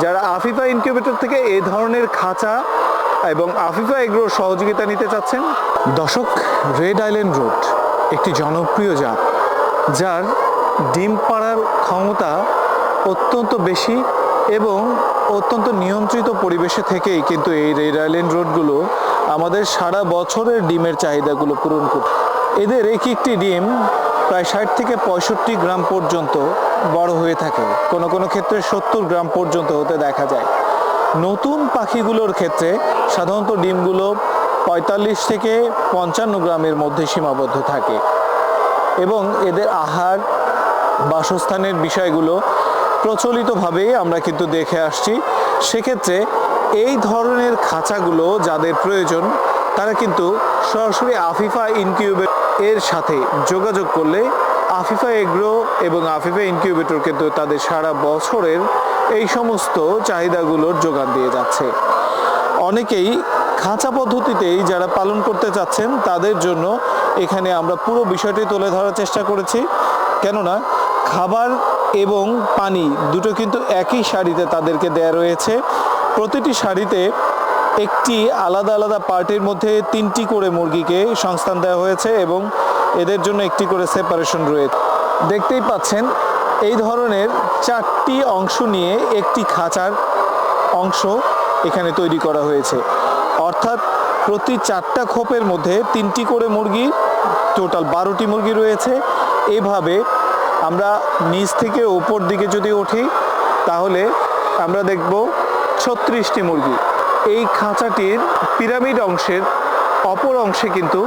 যারা আফিফা ইনকিউবেটর থেকে এই ধরনের খাঁচা এবং আফিফা এগ্রোর সহযোগিতা নিতে চাচ্ছেন দশক রেড আইল্যান্ড রোড একটি জনপ্রিয় জাত, যার ডিম পাড়ার ক্ষমতা অত্যন্ত বেশি এবং অত্যন্ত নিয়ন্ত্রিত পরিবেশে থেকেই কিন্তু এই রেড আইল্যান্ড রোডগুলো আমাদের সারা বছরের ডিমের চাহিদাগুলো পূরণ করছে এদের এক একটি ডিম প্রায় ষাট থেকে পঁয়ষট্টি গ্রাম পর্যন্ত বড় হয়ে থাকে। কোনো কোনো ক্ষেত্রে সত্তর গ্রাম পর্যন্ত হতে দেখা যায়। নতুন পাখিগুলোর ক্ষেত্রে সাধারণত ডিমগুলো পঁয়তাল্লিশ থেকে পঞ্চান্ন গ্রামের মধ্যে সীমাবদ্ধ থাকে। এবং এদের আহার, বাসস্থানের বিষয়গুলো প্রচলিতভাবে আমরা কিন্তু দেখে আসছি। সেক্ষেত্রে এই ধরনের খাঁচাগুলো যাদের প্রয়োজন তারা কিন্তু সরাসরি আফিফা ইনকিউবেট এর সাথে যোগাযোগ করলে আফিফা এগ্রো এবং আফিফা ইনকিউবেটর কিন্তু তাদের সারা বছরের এই সমস্ত চাহিদাগুলোর যোগান দিয়ে যাচ্ছে। অনেকেই খাঁচা পদ্ধতিতেই যারা পালন করতে চাচ্ছেন, তাদের জন্য এখানে আমরা পুরো বিষয়টি তুলে ধরার চেষ্টা করেছি। কেননা খাবার এবং পানি দুটো কিন্তু একই শাড়িতে তাদেরকে দেয়া রয়েছে। প্রতিটি শাড়িতে একটি আলাদা আলাদা পার্টির মধ্যে তিনটি করে মুরগিকে সংস্থান দেওয়া হয়েছে এবং এদের জন্য একটি করে সেপারেশন রয়েছে দেখতেই পাচ্ছেন, এই ধরনের চারটি অংশ নিয়ে একটি খাঁচার অংশ এখানে তৈরি করা হয়েছে। অর্থাৎ প্রতি চারটা খোপের মধ্যে তিনটি করে মুরগি, টোটাল বারোটি মুরগি রয়েছে। এভাবে আমরা নিচ থেকে ওপর দিকে যদি উঠি, তাহলে আমরা দেখব ছত্রিশটি মুরগি। এই খাঁচাটির পিরামিড অংশের অপর অংশে কিন্তু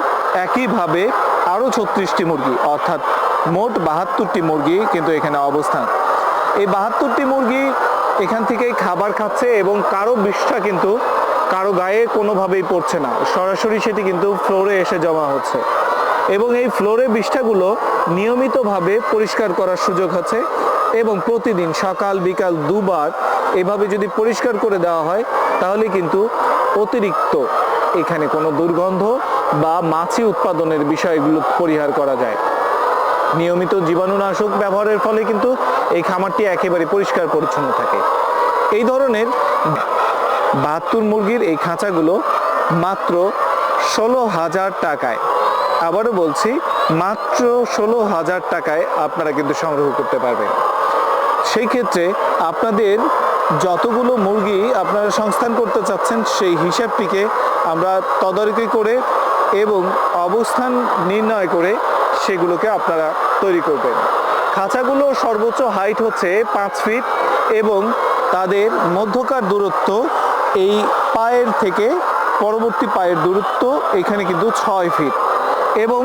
একইভাবে আরও ছত্রিশটি মুরগি, অর্থাৎ মোট বাহাত্তরটি মুরগি কিন্তু এখানে অবস্থান। এই বাহাত্তরটি মুরগি এখান থেকেই খাবার খাচ্ছে এবং কারও বিষটা কিন্তু কারও গায়ে কোনোভাবেই পড়ছে না। সরাসরি সেটি কিন্তু ফ্লোরে এসে জমা হচ্ছে। এবং এই ফ্লোরে বিষ্ঠাগুলো নিয়মিতভাবে পরিষ্কার করার সুযোগ আছে এবং প্রতিদিন সকাল, বিকাল দুবার এভাবে যদি পরিষ্কার করে দেওয়া হয় তাহলে কিন্তু অতিরিক্ত এখানে কোনো দুর্গন্ধ বা মাছি উৎপাদনের বিষয়গুলো পরিহার করা যায়। নিয়মিত জীবাণুনাশক ব্যবহারের ফলে কিন্তু এই খামারটি একেবারে পরিষ্কার পরিচ্ছন্ন থাকে। এই ধরনের বাহাত্তর মুরগির এই খাঁচাগুলো মাত্র ষোলো হাজার টাকায়। আবারও বলছি, মাত্র ষোলো হাজার টাকায় আপনারা কিন্তু সংগ্রহ করতে পারবেন। সেই ক্ষেত্রে আপনাদের যতগুলো মুরগি আপনারা সংস্থান করতে চাচ্ছেন, সেই হিসাবটিকে আমরা তদারকি করে এবং অবস্থান নির্ণয় করে সেগুলোকে আপনারা তৈরি করবেন। খাঁচাগুলো সর্বোচ্চ হাইট হচ্ছে পাঁচ ফিট এবং তাদের মধ্যকার দূরত্ব এই পায়ের থেকে পরবর্তী পায়ের দূরত্ব এখানে কিন্তু ছয় ফিট এবং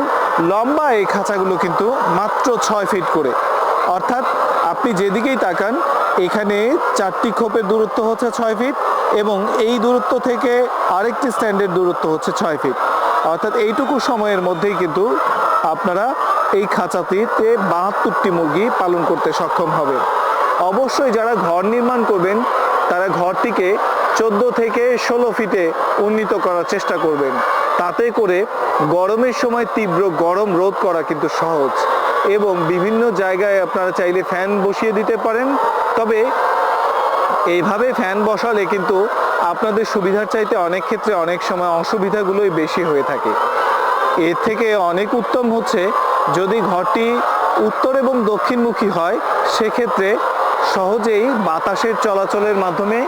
লম্বা এই খাঁচাগুলো কিন্তু মাত্র ছয় ফিট করে। অর্থাৎ আপনি যেদিকেই তাকান এখানে চারটি খোপের দূরত্ব হচ্ছে ছয় ফিট এবং এই দূরত্ব থেকে আরেকটি স্ট্যান্ডের দূরত্ব হচ্ছে ছয় ফিট। অর্থাৎ এইটুকু সময়ের মধ্যেই কিন্তু আপনারা এই খাঁচাটিতে বাহাত্তরটি মুরগি পালন করতে সক্ষম হবে অবশ্যই যারা ঘর নির্মাণ করবেন, তারা ঘরটিকে চোদ্দ থেকে ষোলো ফিটে উন্নীত করার চেষ্টা করবেন। তাতে করে গরমের সময় তীব্র গরম রোধ করা কিন্তু সহজ এবং বিভিন্ন জায়গায় আপনারা চাইলে ফ্যান বসিয়ে দিতে পারেন। তবে এইভাবে ফ্যান বসালে কিন্তু আপনাদের সুবিধার চাইতে অনেক ক্ষেত্রে অনেক সময় অসুবিধাগুলোই বেশি হয়ে থাকে। এর থেকে অনেক উত্তম হচ্ছে যদি ঘরটি উত্তর এবং দক্ষিণমুখী হয়, সেক্ষেত্রে সহজেই বাতাসের চলাচলের মাধ্যমে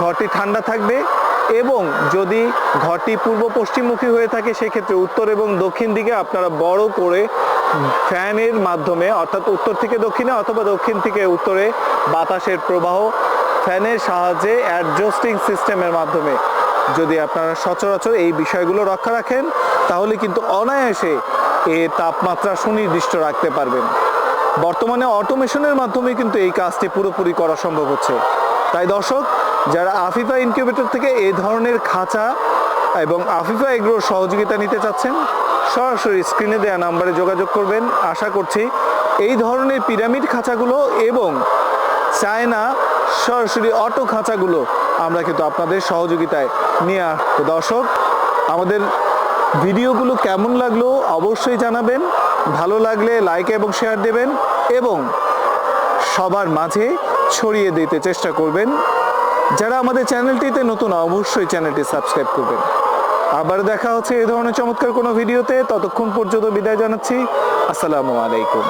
ঘরটি ঠান্ডা থাকবে এবং যদি ঘরটি পূর্ব পশ্চিমমুখী হয়ে থাকে, সেক্ষেত্রে উত্তর এবং দক্ষিণ দিকে আপনারা বড় করে ফ্যানের মাধ্যমে, অর্থাৎ উত্তর থেকে দক্ষিণে অথবা দক্ষিণ থেকে উত্তরে বাতাসের প্রবাহ ফ্যানের সাহায্যে অ্যাডজাস্টিং সিস্টেমের মাধ্যমে। যদি আপনারা সচরাচর এই বিষয়গুলো রক্ষা রাখেন, তাহলে কিন্তু অনায়াসে এ তাপমাত্রা সুনির্দিষ্ট রাখতে পারবেন। বর্তমানে অটোমেশনের মাধ্যমে কিন্তু এই কাজটি পুরোপুরি করা সম্ভব হচ্ছে। তাই দর্শক, যারা আফিফা ইনকিউবেটর থেকে এ ধরনের খাঁচা এবং আফিফা এগ্রোর সহযোগিতা নিতে চাচ্ছেন সরাসরি স্ক্রিনে দেওয়া নাম্বারে যোগাযোগ করবেন। আশা করছি এই ধরনের পিরামিড খাঁচাগুলো এবং চায়না সরাসরি অটো খাঁচাগুলো আমরা কিন্তু আপনাদের সহযোগিতায় নিয়ে আসব দর্শক, আমাদের ভিডিওগুলো কেমন লাগল অবশ্যই জানাবেন। ভালো লাগলে লাইক এবং শেয়ার দেবেন এবং সবার মাঝে ছড়িয়ে দিতে চেষ্টা করবেন। যারা আমাদের চ্যানেলটিতে নতুন অবশ্যই চ্যানেলটি সাবস্ক্রাইব করবেন। আবার দেখা হচ্ছে এই ধরনের চমৎকার কোনো ভিডিওতে। ততক্ষণ পর্যন্ত বিদায় জানাচ্ছি। আসসালামু আলাইকুম।